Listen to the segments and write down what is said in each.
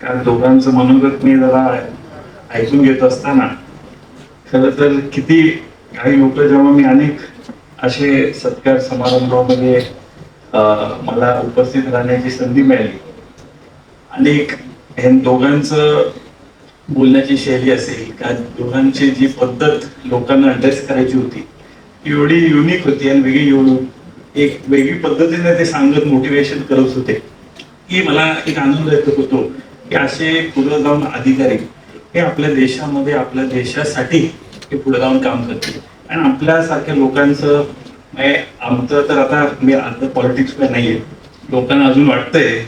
कारण दोघांचं मनोगत मी जरा ऐकून घेत असताना खर तर किती काही लोक जेव्हा मी अनेक असे सत्कार समारंभामध्ये मला उपस्थित राहण्याची संधी मिळाली. अनेक हे दोघांचं बोलण्याची शैली असेल का दोघांची जी पद्धत लोकांना अड्रेस करायची होती ती एवढी युनिक होती आणि वेगळी एवढी एक वेगळी पद्धतीने ते सांगत मोटिवेशन करत होते की मला एक आनंद येत होतो. की असे पुढे जाऊन अधिकारी हे आपल्या देशामध्ये आपल्या देशासाठी हे पुढे जाऊन काम करतील. आणि आपल्यासारख्या लोकांचं म्हणजे आमचं तर आता मी आता पॉलिटिक्समध्ये नाहीये. लोकांना अजून वाटतंय.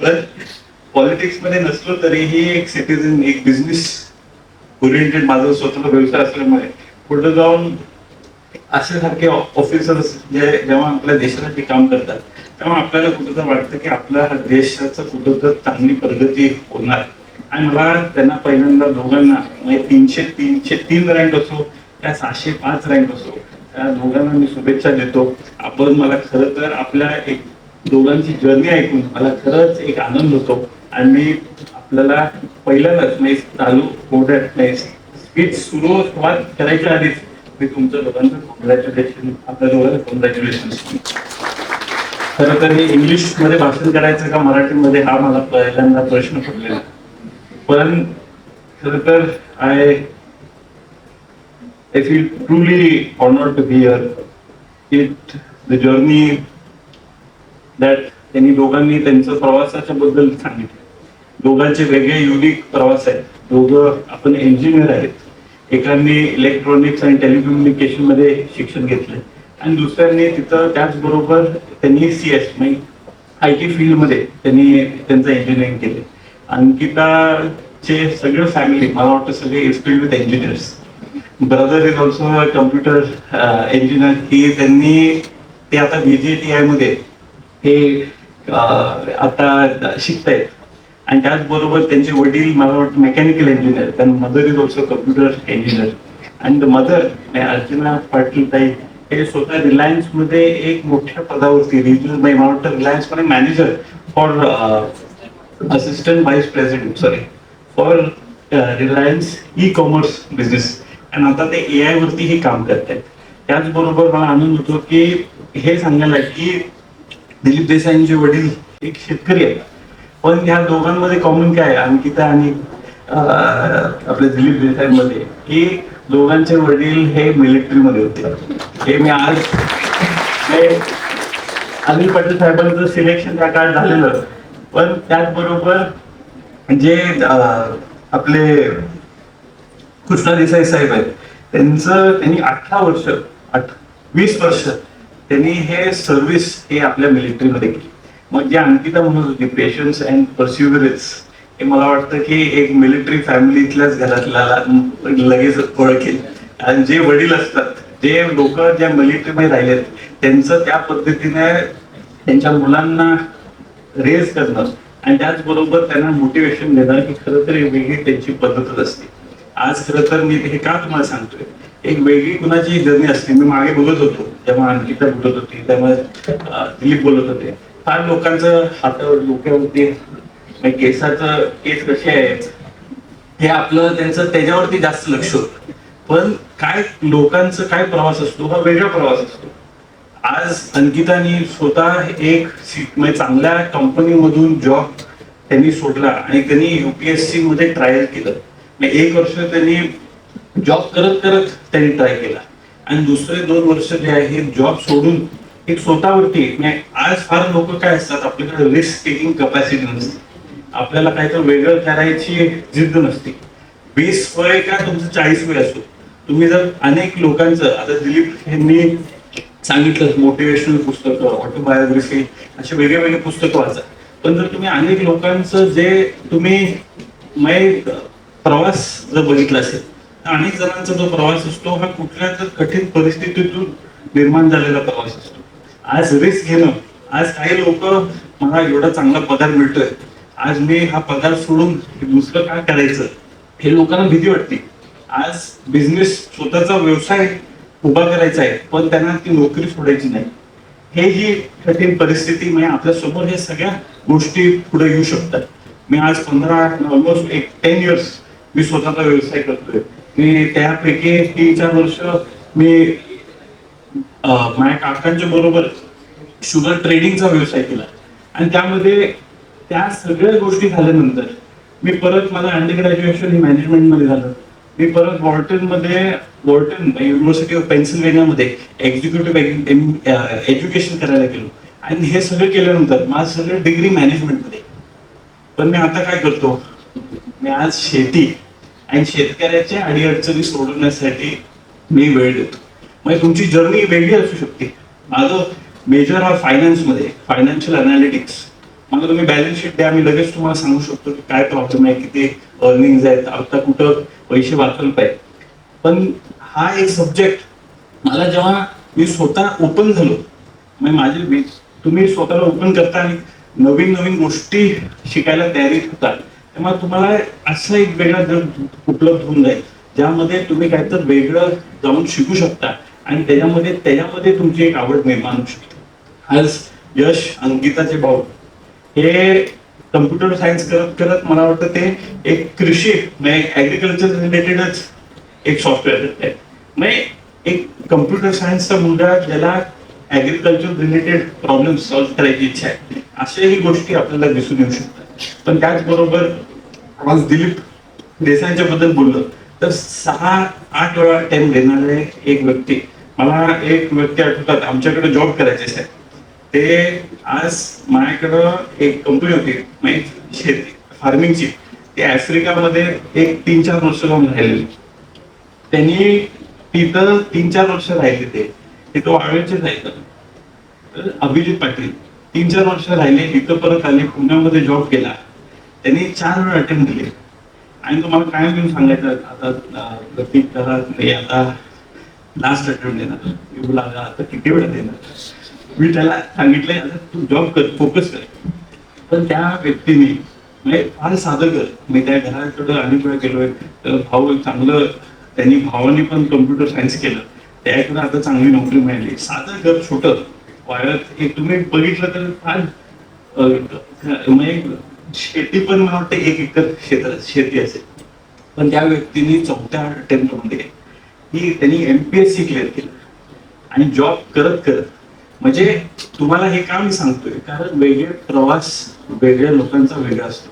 पण पॉलिटिक्समध्ये नसलो तरीही एक सिटीजन एक बिझनेस ओरिएंटेड माझा स्वतःचा व्यवसाय असल्यामुळे पुढे जाऊन असे सारखे ऑफिसर्स जे जेव्हा आपल्या देशासाठी काम करतात तेव्हा आपल्याला कुठं वाटतं की आपल्या देशाचं कुठं तर चांगली प्रगती होणार. आणि मला त्यांना पहिल्यांदा दोघांना म्हणजे तीनशे तीनशे तीन रँक असो त्या सहाशे पाच रँक असो त्या दोघांना मी शुभेच्छा देतो. आपण मला खरं तर आपल्या एक दोघांची जर्नी ऐकून मला खरंच एक आनंद होतो. आणि मी आपल्याला पहिल्यांदाच म्हणजे चालू होण्यात नाही स्पीच सुरू सुरुवात करायच्या आधीच मी तुमचं दोघांचं कॉन्ग्रॅच्युलेशन आपल्या दोघांना कॉन्ग्रॅच्युलेशन खरं तर हे इंग्लिशमध्ये भाषण करायचं का मराठीमध्ये हा मला पहिल्यांदा प्रश्न पडलेला. पण खरं तर I I feel truly honoured to hear it the journey that त्यांनी दोघांनी त्यांचं प्रवासाच्या बद्दल सांगितलं. दोघांचे वेगळे युनिक प्रवास आहेत. दोघं आपण इंजिनियर आहेत. एकांनी इलेक्ट्रॉनिक्स आणि टेलिकम्युनिकेशनमध्ये शिक्षण घेतलंय. आणि दुसऱ्यांनी तिथं त्याचबरोबर त्यांनी सी एस म्हणजे आय टी फील्डमध्ये त्यांनी त्यांचं इंजिनिअरिंग केले. अंकिताचे सगळं फॅमिली मला वाटतं सगळे is field with engineers brother is also computer engineer की त्यांनी ते आता बीजेटी आयमध्ये हे uh, आता शिकतायत. आणि त्याचबरोबर त्यांचे वडील मला वाटतं मेकॅनिकल इंजिनियर त्यांना mother is also computer engineer and the mother Archana Patil Tai हे स्वतः रिलायन्समध्ये एक मोठ्या पदावरती रिजनल मला वाटतं रिलायन्समध्ये manager for assistant vice president sorry for Reliance e commerce business आणि आता ते ए आय वरती हे काम करतायत. त्याचबरोबर मला आनंद होतो की हे सांगायला की दिलीप देसाईंचे वडील एक शेतकरी आहेत. पण ह्या दोघांमध्ये कॉमन काय आहे? अंकिता आणि uh, आपल्या दिलीप देसाईंमध्ये की दोघांचे वडील हे मिलिटरी मध्ये होते. हे मी आज अनिल पटेल साहेबांचं सिलेक्शन त्या काळात झालेलं. पण त्याचबरोबर जे आपले कृष्णा देसाई साहेब आहेत त्यांचं त्यांनी अठरा वर्ष आठ- वीस वर्ष त्यांनी हे सर्व्हिस हे आपल्या मिलिटरीमध्ये केली. मग जे अंकिता म्हणत होती पेशन्स अँड परस्युवरन्स हे मला वाटतं की एक मिलिटरी फॅमिलीतल्याच घरातला लगेच ओळखेल. आणि जे वडील असतात जे लोक ज्या मिलिटरीमध्ये राहिलेत त्यांचं त्या पद्धतीने त्यांच्या मुलांना रेज करणं आणि त्याचबरोबर त्यांना मोटिवेशन देणं ही खरं तर एक वेगळी त्यांची पद्धतच असते. आज खरं तर मी हे का तुम्हाला सांगतोय? एक वेगळी कुणाची जर्नी असते. मी मागे बघत होतो जेव्हा अंकिता बोलत होती तेव्हा दिलीप बोलत होते. फार लोकांचं हातावर डोक्यावरती केसाचं केस कसे आहेत हे आपलं त्यांचं त्याच्यावरती जास्त लक्ष होतं. पण काय लोकांचं काय प्रवास असतो हा वेगळा प्रवास असतो. आज अंकितानी स्वतः एक म्हणजे चांगल्या कंपनीमधून जॉब त्यांनी सोडला आणि त्यांनी युपीएससी मध्ये ट्रायल केलं. एक वर्ष त्यांनी जॉब करत करत त्यांनी ट्राय केला. आणि दुसरे दोन वर्ष जे आहे जॉब सोडून एक स्वतःवरती म्हणजे आज फार लोक काय असतात आपल्याकडे रिस्क टेकिंग कपॅसिटी नसते. आपल्याला काहीतरी वेगळं करायची जिद्द नसते. वीस वय का तुमचं चाळीस वय असो. तुम्ही जर अनेक लोकांचं आता दिलीप यांनी सांगितलं मोटिवेशनल पुस्तकं ऑटोबायोग्राफी असे वेगळे वेगळे पुस्तकं वाचा. पण जर तुम्ही अनेक लोकांचं जे तुम्ही मै प्रवास जर बघितला असेल तर अनेक जणांचा जो प्रवास असतो हा कुठल्या तर कठीण परिस्थितीतून निर्माण झालेला प्रवास असतो. आज रिस्क घेणं आज काही लोक मला एवढा चांगला पगार मिळतोय आज मी हा पगार सोडून दुसरं काय करायचं हे लोकांना भीती वाटते. आज बिझनेस स्वतःचा व्यवसाय उभा करायचा आहे पण त्यांना ती नोकरी सोडायची नाही. हे जी कठीण परिस्थिती म्हणजे आपल्यासमोर हे सगळ्या गोष्टी पुढे येऊ शकतात. मी आज पंधरा ऑलमोस्ट एक टेन इयर्स मी स्वतःचा व्यवसाय करतोय. मी त्यापैकी तीन चार वर्ष मी माझ्या काकांच्या बरोबर शुगर ट्रेडिंगचा व्यवसाय केला. आणि त्यामध्ये त्या सगळ्या गोष्टी झाल्यानंतर मी परत माझं अंडर ग्रॅज्युएशन हे मॅनेजमेंटमध्ये झालं. मी परत वॉर्टनमध्ये वॉर्टन युनिव्हर्सिटी ऑफ पेन्सिल्वेनियामध्ये एक्झिक्युटिव्ह एज्युकेशन करायला गेलो. आणि हे सगळं केल्यानंतर माझं सगळं डिग्री मॅनेजमेंटमध्ये पण मी आता काय करतो? मी आज शेती आणि शेतकऱ्याच्या अडीअडचणी सोडवण्यासाठी मी वेळ देतो. म्हणजे तुमची जर्नी वेगळी असू शकते. माझं मेजर हा फायनान्समध्ये फायनान्शियल अनालिटिक्स मला तुम्ही बॅलन्स शीट द्या मी लगेच तुम्हाला सांगू शकतो की काय प्रॉब्लेम आहे किती अर्निंग आहेत आता कुठं पैसे वाचवले पाहिजे. पण हा एक सब्जेक्ट मला जेव्हा मी स्वतः ओपन झालो म्हणजे माझे तुम्ही स्वतःला ओपन करता आणि नवीन नवीन गोष्टी शिकायला तयारीत होता तेव्हा तुम्हाला असा एक वेगळा जग उपलब्ध होऊन जाईल ज्यामध्ये तुम्ही काहीतरी वेगळं जाऊन शिकू शकता आणि त्याच्यामध्ये त्याच्यामध्ये तुमची एक आवड निर्माण होऊ शकते. आज यश अंकिताचे भाऊ हे कम्प्युटर सायन्स करत करत मला वाटतं ते एक कृषी म्हणजे ऍग्रिकल्चर रिलेटेडच एक सॉफ्टवेअर म्हणजे एक कम्प्युटर सायन्सचा मुलगा ज्याला ऍग्रिकल्चर रिलेटेड प्रॉब्लेम सॉल्व्ह करायची इच्छा आहे. अशाही गोष्टी आपल्याला दिसून येऊ शकतात. पण त्याचबरोबर आज दिलीप देसाईंच्या बद्दल बोललो. तर सहा आठ वेळा टाइम देणारे एक व्यक्ती. मला एक व्यक्ती आठवतात आमच्याकडे जॉब करायचे साहेब. ते आज माझ्याकडं एक कंपनी होती म्हणजे शेती फार्मिंगची ते आफ्रिकामध्ये एक तीन चार वर्ष जाऊन राहिलेली. त्यांनी तिथं तीन चार वर्ष राहिले ते. तो वाळवेचे जायचं. अभिजित पाटील तीन चार वर्ष राहिले तिथं परत आले पुण्यामध्ये जॉब केला. त्यांनी चार वेळ अटेंड दिले आणि तुम्हाला काय घेऊन सांगायचं आता प्रतीक करा आता लास्ट अटेम्प्ट देणार. मी आता किती वेळ देणार? मी त्याला सांगितलंय तू जॉब कर फोकस कर. पण त्या व्यक्तीने म्हणजे फार साधं कर. मी त्या घराकडे अनेक वेळा गेलोय भाऊ एक चांगलं त्यांनी भावाने पण कम्प्युटर सायन्स केलं. त्याकडे आता चांगली नोकरी मिळाली. साधं घर छोटं. वाळत हे तुम्ही बघितलं तर फार म्हणजे शेती पण मला वाटतं एक एकर क्षेत्र शेती असेल. पण त्या व्यक्तीने चौथ्या अटेम्प्टमध्ये ही त्यांनी एमपीएससी क्लिअर केलं. आणि जॉब करत करत म्हणजे तुम्हाला हे का मी सांगतोय? कारण वेगळे प्रवास वेगळ्या लोकांचा वेगळा असतो.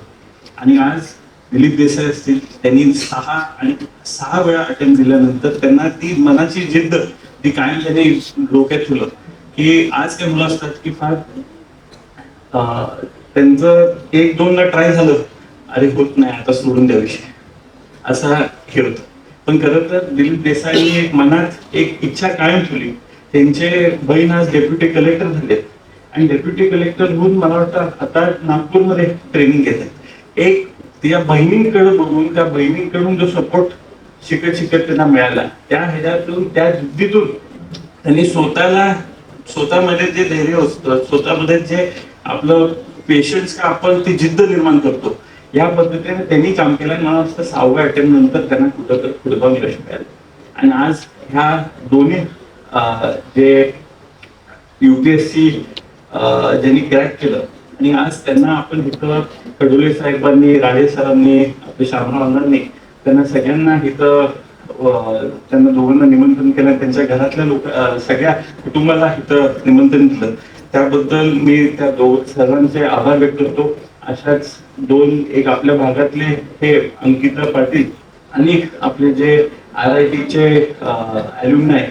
आणि आज दिलीप देसाई असतील त्यांनी सहा आणि सहा वेळा अटेम्प्ट दिल्यानंतर त्यांना ती मनाची जिद्द ती कायम त्यांनी डोक्यात ठेवलं. की आज काय मुलं असतात की फार अं, त्यांचं एक दोनदा ट्राय झालं अरे होत नाही आता सोडून द्या विषय. असा हे होता. पण खरं तर दिलीप देसाईंनी एक मनात एक इच्छा कायम ठेवली त्यांचे बहीण आज डेप्युटी कलेक्टर झाले आणि डेप्युटी कलेक्टर होऊन मला वाटतं आता नागपूरमध्ये ट्रेनिंग घेत आहेत एक त्या बहिणींकडे बघून त्या बहिणींकडून जो सपोर्ट शिकत शिकत त्यांना मिळाला त्या ह्याच्यातून त्या जिद्दीतून त्यांनी स्वतःला स्वतःमध्ये जे धैर्य असतं स्वतःमध्ये जे आपलं पेशन्स का आपण ती जिद्द निर्माण करतो या पद्धतीने त्यांनी काम केलं मला वाटतं सहाव्या अटेम्प्ट नंतर त्यांना कुठं कुठं यश मिळालं. आणि आज ह्या दोन्ही जे युपीएससी ज्यांनी क्रॅक केलं. आणि आज त्यांना आपण इथं खडुले साहेबांनी राजे सरांनी आपले शामराव त्यांना सगळ्यांना इथं त्यांना दोघांना निमंत्रण केलं त्यांच्या घरातल्या लोक सगळ्या कुटुंबाला इथं निमंत्रण दिलं. त्याबद्दल मी त्या दो सर्वांचे आभार व्यक्त करतो. अशाच दोन एक आपल्या भागातले हे अंकिता पाटील आणि आपले जे आर आय टीचे अल्युमनाय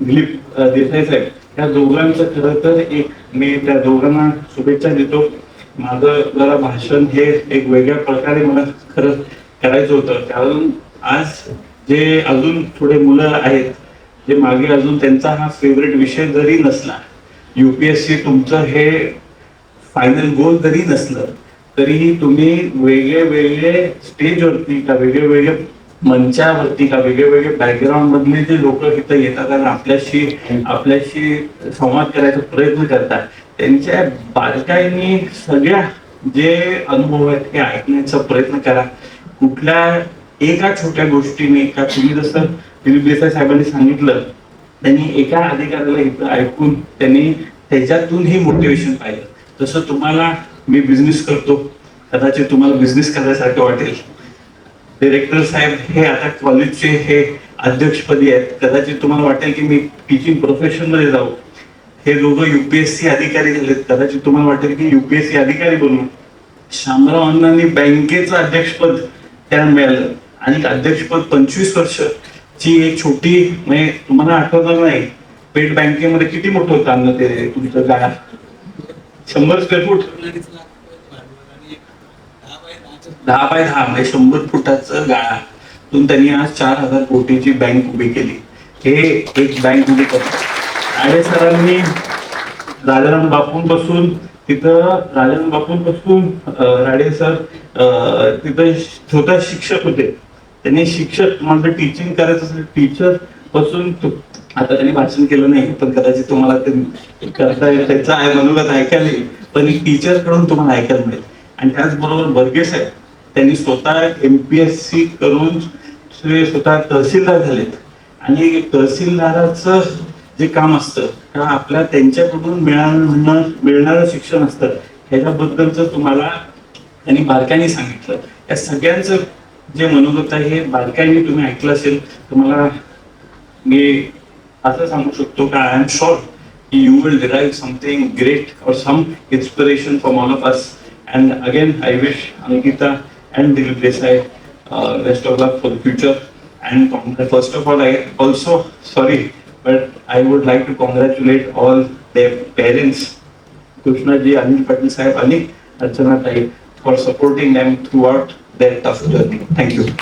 दिलीप देसाई साहेब या दोघांचं खरं तर एक मी त्या दोघांना शुभेच्छा देतो. माझं जरा भाषण हे एक वेगळ्या प्रकारे मला खरं करायचं होतं. कारण आज जे अजून थोडे मुलं आहेत जे मागे अजून त्यांचा हा फेवरेट विषय जरी नसला युपीएससी तुमचं हे फायनल गोल जरी नसलं तरीही तुम्ही वेगळे वेगळे स्टेजवरती का वेगळे वेगळे मंचावरती का वेगळे वेगळे बॅकग्राऊंड मधले जे लोक इथं येतात आणि आपल्याशी आपल्याशी संवाद करायचा प्रयत्न करतात त्यांच्या बालकांनी सगळ्या जे अनुभव आहेत ते ऐकण्याचा प्रयत्न करा. कुठल्या एका छोट्या गोष्टीने का तुम्ही जसं दिलीप देसाई साहेबांनी सांगितलं त्यांनी एका अधिकाऱ्याला इथं ऐकून त्यांनी त्याच्यातूनही मोटिवेशन पाहिलं. तसं तुम्हाला मी बिझनेस करतो कदाचित तुम्हाला बिझनेस करायसारखं वाटेल. डिरेक्टर साहेब हे आता कॉलेजचे हे अध्यक्षपदी आहेत. कदाचित तुम्हाला वाटेल की मी टीचिंग प्रोफेशनमध्ये जाऊ. हे दोघं युपीएससी अधिकारी झालेत. कदाचित तुम्हाला वाटेल की युपीएससी अधिकारी बनू. शामराव अण्णांनी बँकेचं अध्यक्षपद त्यांना मिळालं. आणि अध्यक्षपद पंचवीस वर्ष. ची एक छोटी म्हणजे तुम्हाला आठवणार नाही. पेट बँकेमध्ये किती मोठं होतं अन्न ते? तुमचं गाळा शंभर स्क्वेअर फूट दहा बाय दहा म्हणजे शंभर फुटाचं गाळातून त्यांनी आज चार हजार कोटीची बँक उभी केली. हे एक बँक उभी करतात. आणि सरांनी राजाराम बापूंपासून तिथं राजाराम बापूंपासून राडे सर तिथं स्वतः शिक्षक होते. त्यांनी शिक्षक म्हणजे टीचिंग करायचं असेल टीचरपासून आता त्यांनी भाषण केलं नाही पण कदाचित तुम्हाला ते करता येईल त्याचा आहे ऐकायला येईल. पण टीचरकडून तुम्हाला ऐकायला मिळेल. आणि त्याचबरोबर बर्गेस आहे त्यांनी स्वतः एमपीएससी करून ते स्वतः तहसीलदार झालेत. आणि तहसीलदाराचं जे काम असतं का आपल्या त्यांच्याकडून मिळणार मिळणारं शिक्षण असतं ह्याच्याबद्दलच तुम्हाला त्यांनी बारकाईने सांगितलं. या सगळ्यांचं जे मनोगत आहे हे बारकाईने तुम्ही ऐकलं असेल तुम्हाला मी असं सांगू शकतो का आय एम शुअर की you will derive something great और some inspiration for all of us and again I wish Ankita and they will place uh, rest of luck for the future. And first of all, I also sorry, but I would like to congratulate all their parents, Krishna ji, Anil Patel Sahib, Ali Archana for supporting them throughout their tough journey. Thank you.